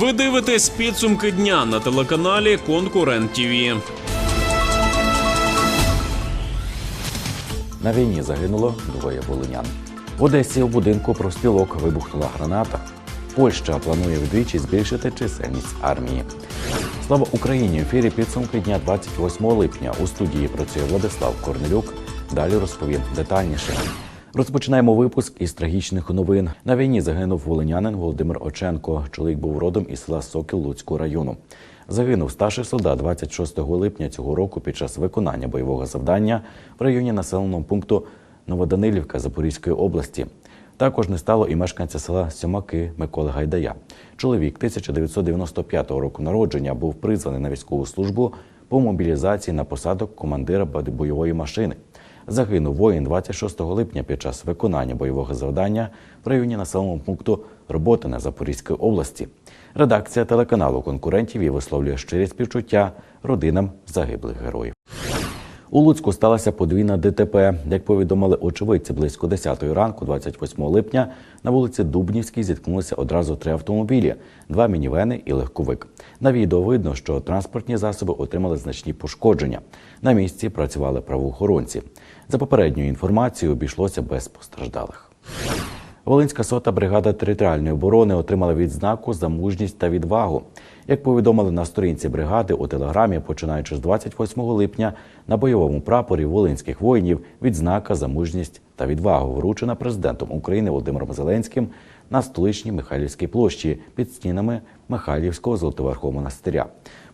Ви дивитесь підсумки дня на телеканалі Конкурент ТІВІ. На війні загинуло двоє волинян. В Одесі у будинку профспілок вибухнула граната. Польща планує вдвічі збільшити чисельність армії. Слава Україні! В ефірі підсумки дня 28 липня. У студії працює Владислав Корнелюк. Далі розповім детальніше. Розпочинаємо випуск із трагічних новин. На війні загинув волинянин Володимир Оченко. Чоловік був родом із села Сокіл Луцького району. Загинув старший солдат 26 липня цього року під час виконання бойового завдання в районі населеного пункту Новоданилівка Запорізької області. Також не стало і мешканця села Сьомаки Миколи Гайдая. Чоловік 1995 року народження був призваний на військову службу по мобілізації на посаду командира бойової машини. Загинув воїн 26 липня під час виконання бойового завдання в районі населеного пункту Роботине Запорізької області. Редакція телеканалу конкурентів і висловлює щирі співчуття родинам загиблих героїв. У Луцьку сталася подвійна ДТП. Як повідомили очевидці, близько 10 ранку, 28 липня, на вулиці Дубнівській зіткнулися одразу три автомобілі: два мінівени і легковик. На відео видно, що транспортні засоби отримали значні пошкодження. На місці працювали правоохоронці. За попередньою інформацією, обійшлося без постраждалих. Волинська сота бригада територіальної оборони отримала відзнаку за мужність та відвагу. Як повідомили на сторінці бригади у телеграмі, починаючи з 28 липня на бойовому прапорі волинських воїнів відзнака за мужність та відвагу вручена президентом України Володимиром Зеленським на столичній Михайлівській площі під стінами Михайлівського Золотоверхового монастиря.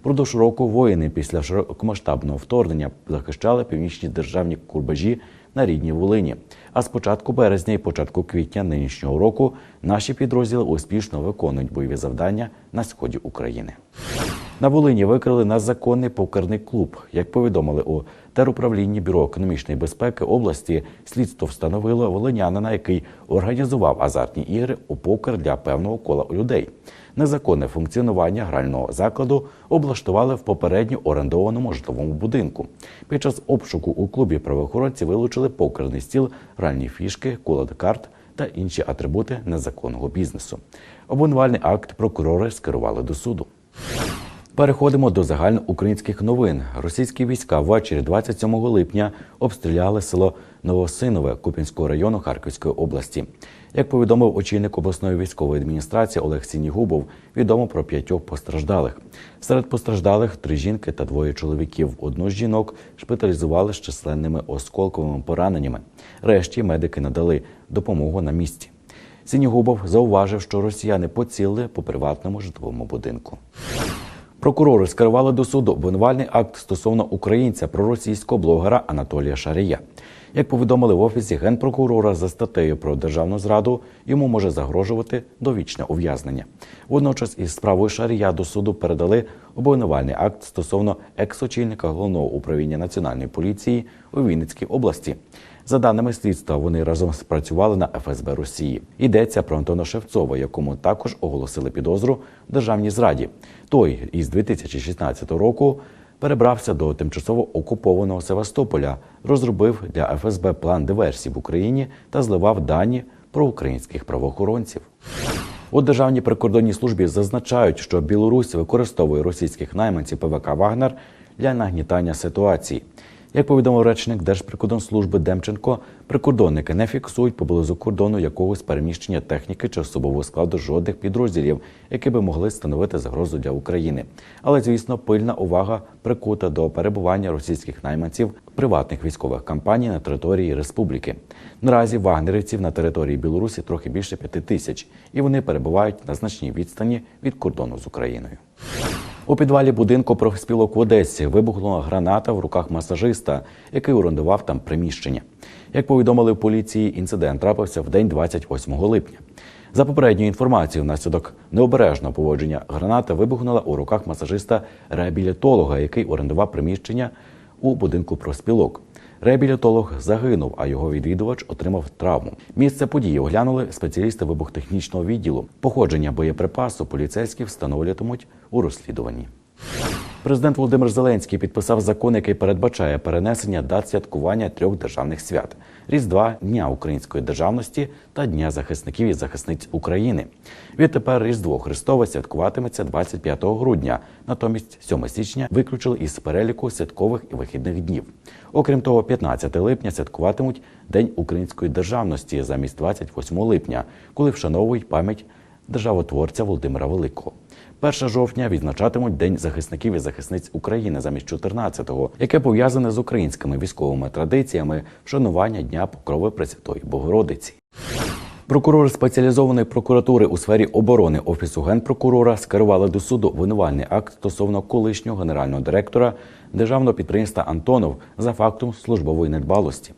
Продовж року воїни після широкомасштабного вторгнення захищали північні державні курбажі на рідній Волині. А з початку березня і початку квітня нинішнього року наші підрозділи успішно виконують бойові завдання на сході України. На Волині викрили незаконний покерний клуб. Як повідомили у теруправлінні бюро економічної безпеки області, слідство встановило волинянина, який організував азартні ігри у покер для певного кола людей. Незаконне функціонування грального закладу облаштували в попередньо орендованому житловому будинку. Під час обшуку у клубі правоохоронці вилучили покерний стіл, гральні фішки, колод карт та інші атрибути незаконного бізнесу. Обвинувальний акт прокурори скерували до суду. Переходимо до загальноукраїнських новин. Російські війська ввечері 27 липня обстріляли село Новосинове Купінського району Харківської області. Як повідомив очільник обласної військової адміністрації Олег Сінігубов, відомо про п'ятьох постраждалих. Серед постраждалих три жінки та двоє чоловіків. Одну з жінок шпиталізували з численними осколковими пораненнями. Решті медики надали допомогу на місці. Сінігубов зауважив, що росіяни поцілили по приватному житловому будинку. Прокурори скерували до суду обвинувальний акт стосовно українця проросійського блогера Анатолія Шарія. Як повідомили в офісі генпрокурора за статтею про державну зраду, йому може загрожувати довічне ув'язнення. Водночас із справою Шарія до суду передали обвинувальний акт стосовно екс-очільника головного управління національної поліції у Вінницькій області. За даними слідства, вони разом спрацювали на ФСБ Росії. Йдеться про Антона Шевцова, якому також оголосили підозру в державній зраді. Той із 2016 року перебрався до тимчасово окупованого Севастополя, розробив для ФСБ план диверсій в Україні та зливав дані про українських правоохоронців. У державній прикордонній службі зазначають, що Білорусь використовує російських найманців ПВК Вагнер для нагнітання ситуації. Як повідомив речник Держприкордонслужби Демченко, прикордонники не фіксують поблизу кордону якогось переміщення техніки чи особового складу жодних підрозділів, які би могли становити загрозу для України. Але, звісно, пильна увага прикута до перебування російських найманців приватних військових кампаній на території республіки. Наразі вагнерівців на території Білорусі трохи більше п'яти тисяч, і вони перебувають на значній відстані від кордону з Україною. У підвалі будинку профспілок в Одесі вибухнула граната в руках масажиста, який орендував там приміщення. Як повідомили в поліції, інцидент трапився в день 28 липня. За попередньою інформацією, внаслідок необережного поводження граната вибухнула у руках масажиста-реабілітолога, який орендував приміщення у будинку профспілок. Реабілітолог загинув, а його відвідувач отримав травму. Місце події оглянули спеціалісти вибухтехнічного відділу. Походження боєприпасу поліцейські встановлюватимуть у розслідуванні. Президент Володимир Зеленський підписав закон, який передбачає перенесення дат святкування трьох державних свят: Різдва, Дня української державності та Дня захисників і захисниць України. Відтепер Різдво Христове святкуватиметься 25 грудня. Натомість 7 січня виключили із переліку святкових і вихідних днів. Окрім того, 15 липня святкуватимуть День української державності замість 28 липня, коли вшановують пам'ять державотворця Володимира Великого. 1 жовтня відзначатимуть День захисників і захисниць України замість 14-го, яке пов'язане з українськими військовими традиціями вшанування Дня Покрови Пресвятої Богородиці. Прокурори спеціалізованої прокуратури у сфері оборони офісу генпрокурора скерували до суду винувальний акт стосовно колишнього генерального директора державного підприємства Антонов за фактом службової недбалості.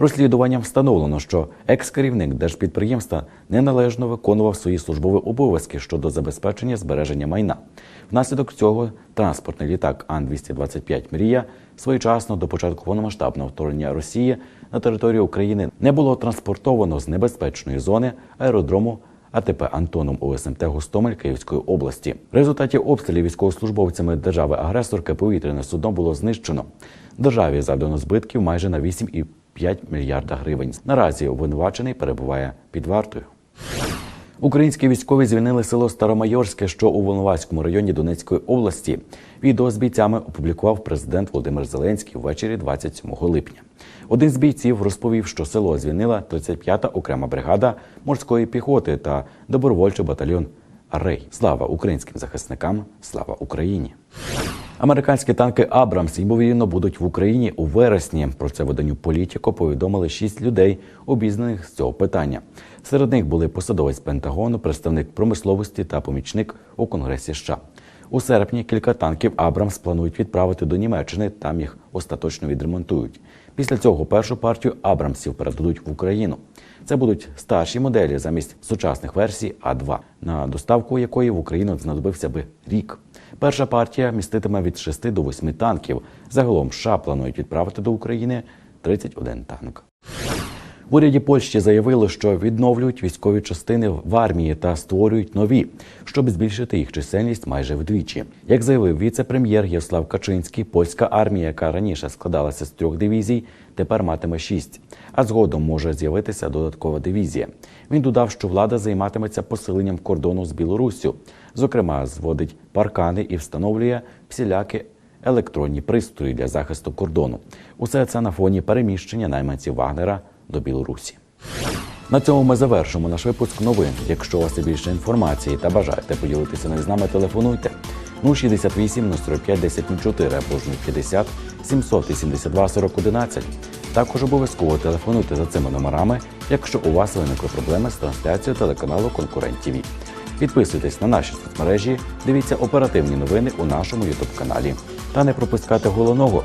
Розслідуванням встановлено, що екс-керівник держпідприємства неналежно виконував свої службові обов'язки щодо забезпечення збереження майна. Внаслідок цього транспортний літак Ан-225 Мрія своєчасно до початку повномасштабного вторгнення Росії на територію України не було транспортовано з небезпечної зони аеродрому АТП Антоном ОСМТ Гостомель Київської області. В результаті обстрілів військовослужбовцями держави-агресорки повітряне судно було знищено. Державі завдано збитків майже на 8,5 мільярда гривень. Наразі обвинувачений перебуває під вартою. Українські військові звільнили село Старомайорське, що у Волноваському районі Донецької області. Відео з бійцями опублікував президент Володимир Зеленський ввечері 27 липня. Один з бійців розповів, що село звільнила 35-та окрема бригада морської піхоти та добровольчий батальйон Рей. Слава українським захисникам! Слава Україні! Американські танки Абрамс ймовірно будуть в Україні у вересні. Про це виданню Політіко повідомили шість людей, обізнаних з цього питання. Серед них були посадовець Пентагону, представник промисловості та помічник у Конгресі США. У серпні кілька танків Абрамс планують відправити до Німеччини. Там їх остаточно відремонтують. Після цього першу партію Абрамсів передадуть в Україну. Це будуть старші моделі замість сучасних версій А2, на доставку якої в Україну знадобився би рік. Перша партія міститиме від 6 до 8 танків. Загалом США планують відправити до України 31 танк. В уряді Польщі заявили, що відновлюють військові частини в армії та створюють нові, щоб збільшити їх чисельність майже вдвічі. Як заявив віце-прем'єр Ярослав Качинський, польська армія, яка раніше складалася з трьох дивізій, тепер матиме шість. А згодом може з'явитися додаткова дивізія. Він додав, що влада займатиметься посиленням кордону з Білоруссю. Зокрема, зводить паркани і встановлює всілякі електронні пристрої для захисту кордону. Усе це на фоні переміщення найманців Вагнера до Білорусі. На цьому ми завершимо наш випуск новин. Якщо у вас є більше інформації та бажаєте поділитися нею з нами, телефонуйте 068 045 1004 або ж 050 782 40 11. Також обов'язково телефонуйте за цими номерами, якщо у вас виникли проблеми з трансляцією телеканалу Конкурент ТВ. Підписуйтесь на наші соцмережі, дивіться оперативні новини у нашому Ютуб каналі та не пропускайте головного.